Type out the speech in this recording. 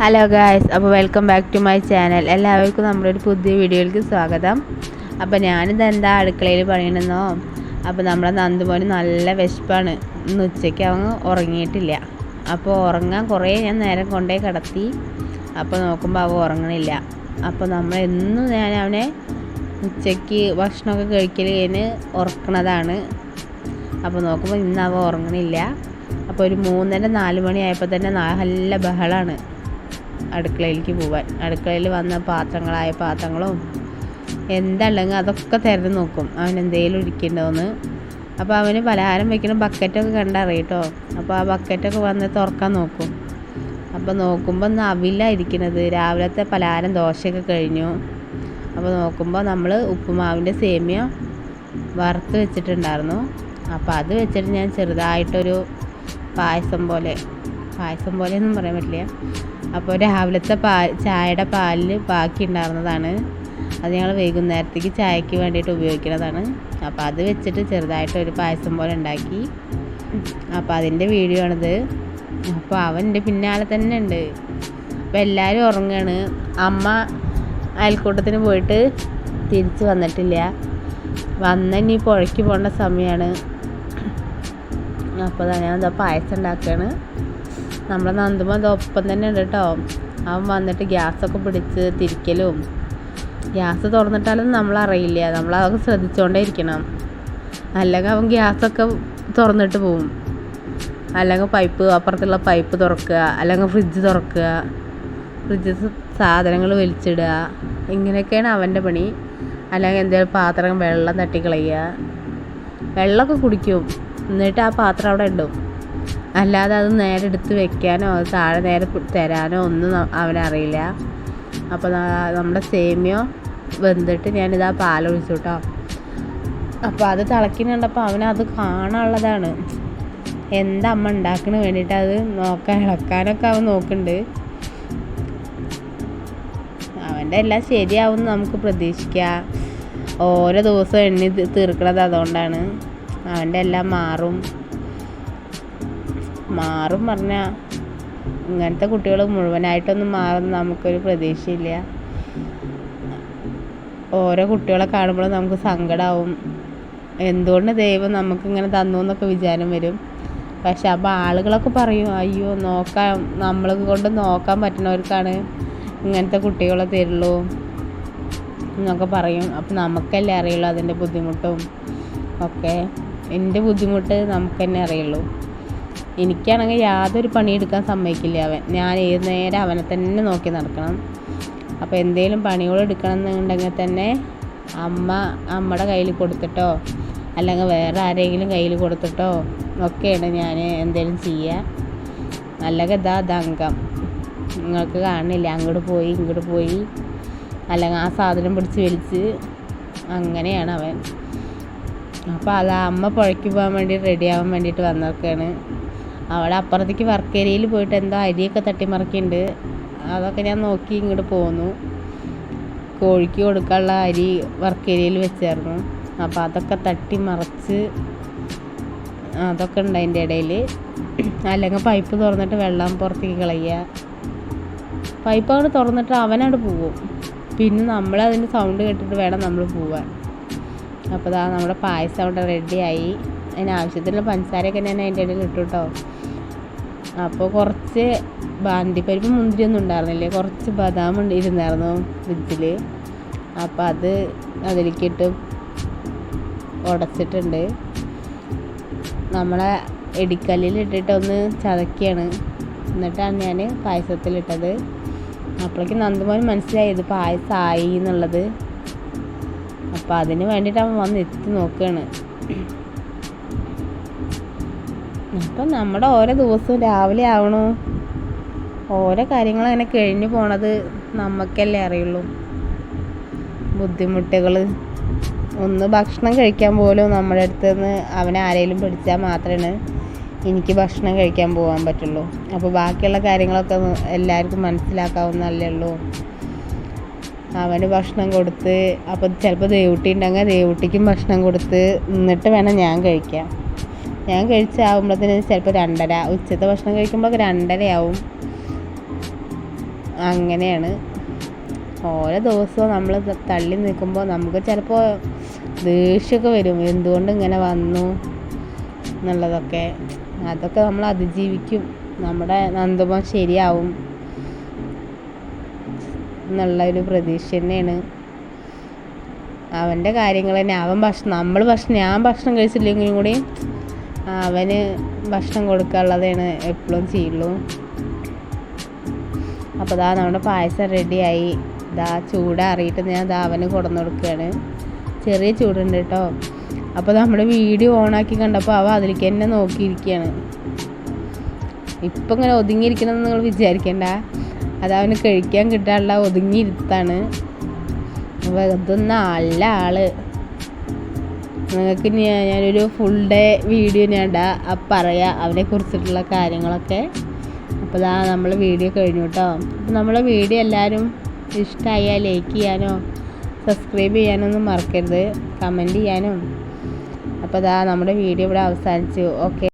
Hello guys അപ്പോൾ welcome back to my channel എല്ലാവർക്കും നമ്മുടെ ഒരു പുതിയ വീഡിയോയിലേക്ക് സ്വാഗതം. അപ്പോൾ ഞാനിത് എന്താ അടുക്കളയിൽ പണിയണമെന്നോ അപ്പോൾ നമ്മളെ നന്ദുമോന് നല്ല വിശപ്പാണ്. ഇന്ന് ഉച്ചയ്ക്ക് അവൻ ഉറങ്ങിയിട്ടില്ല. അപ്പോൾ ഉറങ്ങാൻ കുറേ ഞാൻ നേരം കൊണ്ടേ കിടത്തി. അപ്പോൾ നോക്കുമ്പോൾ അവൻ ഉറങ്ങണില്ല. അപ്പോൾ നമ്മൾ എന്നും ഞാൻ അവനെ ഉച്ചയ്ക്ക് ഭക്ഷണമൊക്കെ കഴിക്കൽ കഴിഞ്ഞ് ഉറക്കണതാണ്. അപ്പോൾ നോക്കുമ്പോൾ ഇന്ന് അവൻ ഉറങ്ങണില്ല. അപ്പോൾ ഒരു മൂന്നര നാല് മണിയായപ്പോൾ തന്നെ നല്ല ബഹളമാണ് അടുക്കളയിലേക്ക് പോവാൻ. അടുക്കളയിൽ വന്ന പാത്രങ്ങളായ പാത്രങ്ങളും എന്തല്ലെങ്കിൽ അതൊക്കെ തിരഞ്ഞു നോക്കും. അവൻ എന്തെങ്കിലും ഇരിക്കണ്ടോന്ന് അപ്പോൾ അവന് പലഹാരം വെക്കുന്ന ബക്കറ്റൊക്കെ കണ്ടറിയട്ടോ. അപ്പോൾ ആ ബക്കറ്റൊക്കെ വന്ന് തുറക്കാൻ നോക്കും. അപ്പോൾ നോക്കുമ്പോൾ ഇന്ന് അവിലായിരിക്കുന്നത് രാവിലത്തെ പലഹാരം ദോശയൊക്കെ കഴിഞ്ഞു. അപ്പോൾ നോക്കുമ്പോൾ നമ്മൾ ഉപ്പുമാവിന്റെ സേമിയ വറുത്ത് വെച്ചിട്ടുണ്ടായിരുന്നു. അപ്പോൾ അത് വെച്ചിട്ട് ഞാൻ ചെറുതായിട്ടൊരു പായസം പോലെ പായസം പോലെയൊന്നും പറയാൻ പറ്റില്ല. അപ്പോൾ രാവിലത്തെ പാൽ ചായയുടെ പാലിൽ ബാക്കി ഉണ്ടാകുന്നതാണ് അത് ഞങ്ങൾ വൈകുന്നേരത്തേക്ക് ചായക്ക് വേണ്ടിയിട്ട് ഉപയോഗിക്കുന്നതാണ്. അപ്പോൾ അത് വെച്ചിട്ട് ചെറുതായിട്ട് ഒരു പായസം പോലെ ഉണ്ടാക്കി. അപ്പോൾ അതിന്റെ വീഡിയോ ആണിത്. അപ്പോൾ അവൻ എന്റെ പിന്നാലെ തന്നെ ഉണ്ട്. അപ്പോൾ എല്ലാവരും ഉറങ്ങുകയാണ്. അമ്മ അയൽക്കൂട്ടത്തിന് പോയിട്ട് തിരിച്ച് വന്നിട്ടില്ല. വന്ന ഇനി പുഴയ്ക്ക് പോകേണ്ട സമയമാണ്. അപ്പോൾ ഞാൻ എന്താ പായസം ഉണ്ടാക്കുകയാണ്. നമ്മളെ നന്ദുമ ഒപ്പം തന്നെ ഉണ്ട് കേട്ടോ. അവൻ വന്നിട്ട് ഗ്യാസൊക്കെ പിടിച്ച് തിരിക്കലും. ഗ്യാസ് തുറന്നിട്ടാലൊന്നും നമ്മളറിയില്ല നമ്മളതൊക്കെ ശ്രദ്ധിച്ചുകൊണ്ടേ ഇരിക്കണം. അല്ലെങ്കിൽ അവൻ ഗ്യാസൊക്കെ തുറന്നിട്ട് പോവും. അല്ലെങ്കിൽ പൈപ്പ് അപ്പുറത്തുള്ള പൈപ്പ് തുറക്കുക. അല്ലെങ്കിൽ ഫ്രിഡ്ജ് തുറക്കുക. ഫ്രിഡ്ജ് സാധനങ്ങൾ വലിച്ചിടുക. ഇങ്ങനെയൊക്കെയാണ് അവന്റെ പണി. അല്ലെങ്കിൽ എന്തെങ്കിലും പാത്രം വെള്ളം തട്ടിക്കളയുക. വെള്ളമൊക്കെ കുടിക്കും. എന്നിട്ട് ആ പാത്രം അവിടെ ഇടും. അല്ലാതെ അത് നേരെ എടുത്ത് വെക്കാനോ താഴെ നേരെ തരാനോ ഒന്നും അവനറിയില്ല അപ്പോൾ നമ്മുടെ സേമിയോ വെന്തിട്ട് ഞാനിതാ പാലൊഴിച്ചു കേട്ടോ അപ്പോൾ അത് തിളക്കുന്നുണ്ടപ്പോൾ അവനത് കാണാനുള്ളതാണ്. എന്താ അമ്മ ഉണ്ടാക്കണ വേണ്ടിയിട്ട് അത് നോക്കാൻ ഇളക്കാനൊക്കെ അവൻ നോക്കുന്നുണ്ട്. അവന്റെ എല്ലാം ശരിയാവും നമുക്ക് പ്രതീക്ഷിക്കാം. ഓരോ ദിവസം എണ്ണി തീർക്കണത് അതുകൊണ്ടാണ്. അവന്റെ എല്ലാം മാറും. മാറും പറഞ്ഞാൽ ഇങ്ങനത്തെ കുട്ടികൾ മുഴുവനായിട്ടൊന്നും മാറും നമുക്കൊരു പ്രതീക്ഷയില്ല. ഓരോ കുട്ടികളെ കാണുമ്പോൾ നമുക്ക് സങ്കടമാവും എന്തുകൊണ്ട് ദൈവം നമുക്ക് ഇങ്ങനെ തന്നു എന്നൊക്കെ വിചാരം വരും. പക്ഷെ അപ്പോൾ ആളുകളൊക്കെ പറയും അയ്യോ നോക്കാൻ നമ്മളെ കൊണ്ട് നോക്കാൻ പറ്റുന്നവർക്കാണ് ഇങ്ങനത്തെ കുട്ടികളെ തരുള്ളൂ എന്നൊക്കെ പറയും. അപ്പം നമുക്കല്ലേ അറിയുള്ളൂ അതിന്റെ ബുദ്ധിമുട്ടും ഒക്കെ. എന്റെ ബുദ്ധിമുട്ട് നമുക്ക് തന്നെ അറിയുള്ളൂ. എനിക്കാണെങ്കിൽ യാതൊരു പണിയെടുക്കാൻ സമ്മതിക്കില്ല അവൻ. ഞാൻ ഏത് നേരം അവനെ തന്നെ നോക്കി നടക്കണം. അപ്പോൾ എന്തെങ്കിലും പണികൾ എടുക്കണം എന്നുണ്ടെങ്കിൽ തന്നെ അമ്മ അമ്മയുടെ കയ്യിൽ കൊടുത്തിട്ടോ അല്ലെങ്കിൽ വേറെ ആരെങ്കിലും കയ്യിൽ കൊടുത്തിട്ടോ ഒക്കെയാണ് ഞാൻ എന്തെങ്കിലും ചെയ്യുക. അല്ലെങ്കിൽ ഇതാ അതംഗം നിങ്ങൾക്ക് കാണില്ല അങ്ങോട്ട് പോയി ഇങ്ങോട്ട് പോയി. അല്ലെങ്കിൽ ആ സാധനം പിടിച്ച് വലിച്ച് അങ്ങനെയാണ് അവൻ. അപ്പോൾ അത് അമ്മ പുഴയ്ക്ക് പോകാൻ വേണ്ടി റെഡിയാവാൻ വേണ്ടിയിട്ട് വന്നൊക്കെയാണ് അവിടെ അപ്പുറത്തേക്ക് വർക്ക് ഏരിയയിൽ പോയിട്ട് എന്തോ അരിയൊക്കെ തട്ടിമറിക്കുന്നുണ്ട്. അതൊക്കെ ഞാൻ നോക്കി ഇങ്ങോട്ട് പോന്നു. കോഴിക്ക് കൊടുക്കാനുള്ള അരി വർക്ക് ഏരിയയിൽ വെച്ചായിരുന്നു. അപ്പോൾ അതൊക്കെ തട്ടി മറിച്ച് അതൊക്കെ ഉണ്ട് അതിന്റെ ഇടയിൽ അല്ലെങ്കിൽ പൈപ്പ് തുറന്നിട്ട് വെള്ളം പുറത്തേക്ക് കളയുക. പൈപ്പ് അങ്ങോട്ട് തുറന്നിട്ട് അവനവിടെ പോവും. പിന്നെ നമ്മൾ അതിന്റെ സൗണ്ട് കേട്ടിട്ട് വേണം നമ്മൾ പോവാൻ. അപ്പോൾ ഇതാ നമ്മുടെ പായസം അവിടെ റെഡിയായി അതിന് ആവശ്യത്തിനുള്ള പഞ്ചസാരയൊക്കെ ഞാൻ അതിന്റെ ഇടയിൽ ഇട്ടു കേട്ടോ അപ്പോൾ കുറച്ച് ബാന്തിപ്പരിപ്പ് മുന്തിരിയൊന്നും ഉണ്ടായിരുന്നില്ലേ? കുറച്ച് ബദാം ഉണ്ട് ഇരുന്നായിരുന്നു ഫ്രിഡ്ജിൽ അപ്പോൾ അത് അതിലേക്കിട്ട് ഉടച്ചിട്ടുണ്ട്. നമ്മളെ ഇടിക്കല്ലിൽ ഇട്ടിട്ട് ഒന്ന് ചതക്കിയാണ്. എന്നിട്ടാണ് ഞാൻ പായസത്തിലിട്ടത് അപ്പോഴേക്കും നന്ദുമോൻ മനസ്സിലായി പായസമായി എന്നുള്ളത്. അപ്പോൾ അതിന് വേണ്ടിയിട്ട് അവൻ വന്ന് എത്തി നോക്കുകയാണ്. അപ്പം നമ്മുടെ ഓരോ ദിവസവും രാവിലെ ആവണു. ഓരോ കാര്യങ്ങൾ അങ്ങനെ കഴിഞ്ഞു പോണത് നമുക്കല്ലേ അറിയുള്ളൂ. ബുദ്ധിമുട്ടുകൾ ഒന്ന് ഭക്ഷണം കഴിക്കാൻ പോലും നമ്മുടെ അടുത്ത് നിന്ന് അവനെ ആരെങ്കിലും പിടിച്ചാൽ മാത്രമാണ് എനിക്ക് ഭക്ഷണം കഴിക്കാൻ പോകാൻ പറ്റുള്ളൂ. അപ്പോൾ ബാക്കിയുള്ള കാര്യങ്ങളൊക്കെ എല്ലാവർക്കും മനസ്സിലാക്കാവുന്നല്ലേ ഉള്ളൂ. അവന് ഭക്ഷണം കൊടുത്ത് അപ്പോൾ ചിലപ്പോൾ ദേവുട്ടി ഉണ്ടെങ്കിൽ ദേവുട്ടിക്കും ഭക്ഷണം കൊടുത്ത് എന്നിട്ട് വേണം ഞാൻ കഴിക്കാൻ. ഞാൻ കഴിച്ചാകുമ്പോഴത്തേന് ചിലപ്പോൾ രണ്ടര ഉച്ചത്തെ ഭക്ഷണം കഴിക്കുമ്പോൾ രണ്ടരയാവും. അങ്ങനെയാണ്. ഓരോ ദിവസവും നമ്മൾ തള്ളി നിൽക്കുമ്പോൾ നമുക്ക് ചിലപ്പോൾ ദേഷ്യമൊക്കെ വരും. എന്തുകൊണ്ട് ഇങ്ങനെ വന്നു എന്നുള്ളതൊക്കെ. അതൊക്കെ നമ്മൾ അതിജീവിക്കും. നമ്മുടെ നന്ദമം ശരിയാവും എന്നുള്ള ഒരു പ്രതീക്ഷ തന്നെയാണ്. അവന്റെ കാര്യങ്ങൾ തന്നെ. അവൻ ഭക്ഷണം നമ്മൾ ഭക്ഷണം ഞാൻ ഭക്ഷണം കഴിച്ചില്ലെങ്കിലും കൂടി അവന് ഭക്ഷണം കൊടുക്കാനുള്ളതാണ് എപ്പോഴും ചെയ്യുള്ളൂ. അപ്പോൾ ഇതാ നമ്മുടെ പായസം റെഡിയായി ഇതാ ചൂടാറിയിട്ട് ഞാൻ ഇതാ അവന് കൊടുന്നു കൊടുക്കുകയാണ് ചെറിയ ചൂടുണ്ട് കേട്ടോ അപ്പോൾ നമ്മൾ വീഡിയോ ഓണാക്കി കണ്ടപ്പോൾ അവ അതിലേക്ക് തന്നെ നോക്കിയിരിക്കുകയാണ് ഇപ്പം ഇങ്ങനെ ഒതുങ്ങിയിരിക്കണമെന്ന് നിങ്ങൾ വിചാരിക്കേണ്ട. അത് അവന് കഴിക്കാൻ കിട്ടാനുള്ള ഒതുങ്ങിയിരുത്താണ്. വെറുതെ നല്ല ആൾ. നിങ്ങൾക്ക് ഞാനൊരു ഫുൾ ഡേ വീഡിയോ ഞാൻ ഇടാം. പറയാം അവനെ കുറിച്ചിട്ടുള്ള കാര്യങ്ങളൊക്കെ. അപ്പോൾ ഇതാ നമ്മൾ വീഡിയോ കഴിഞ്ഞു കേട്ടോ അപ്പോൾ നമ്മളെ വീഡിയോ എല്ലാവരും ഇഷ്ടമായാൽ ലൈക്ക് ചെയ്യാനോ സബ്സ്ക്രൈബ് ചെയ്യാനൊന്നും മറക്കരുത്. കമന്റ് ചെയ്യാനും. അപ്പോൾ ഇതാ നമ്മുടെ വീഡിയോ ഇവിടെ അവസാനിച്ചു. ഓക്കെ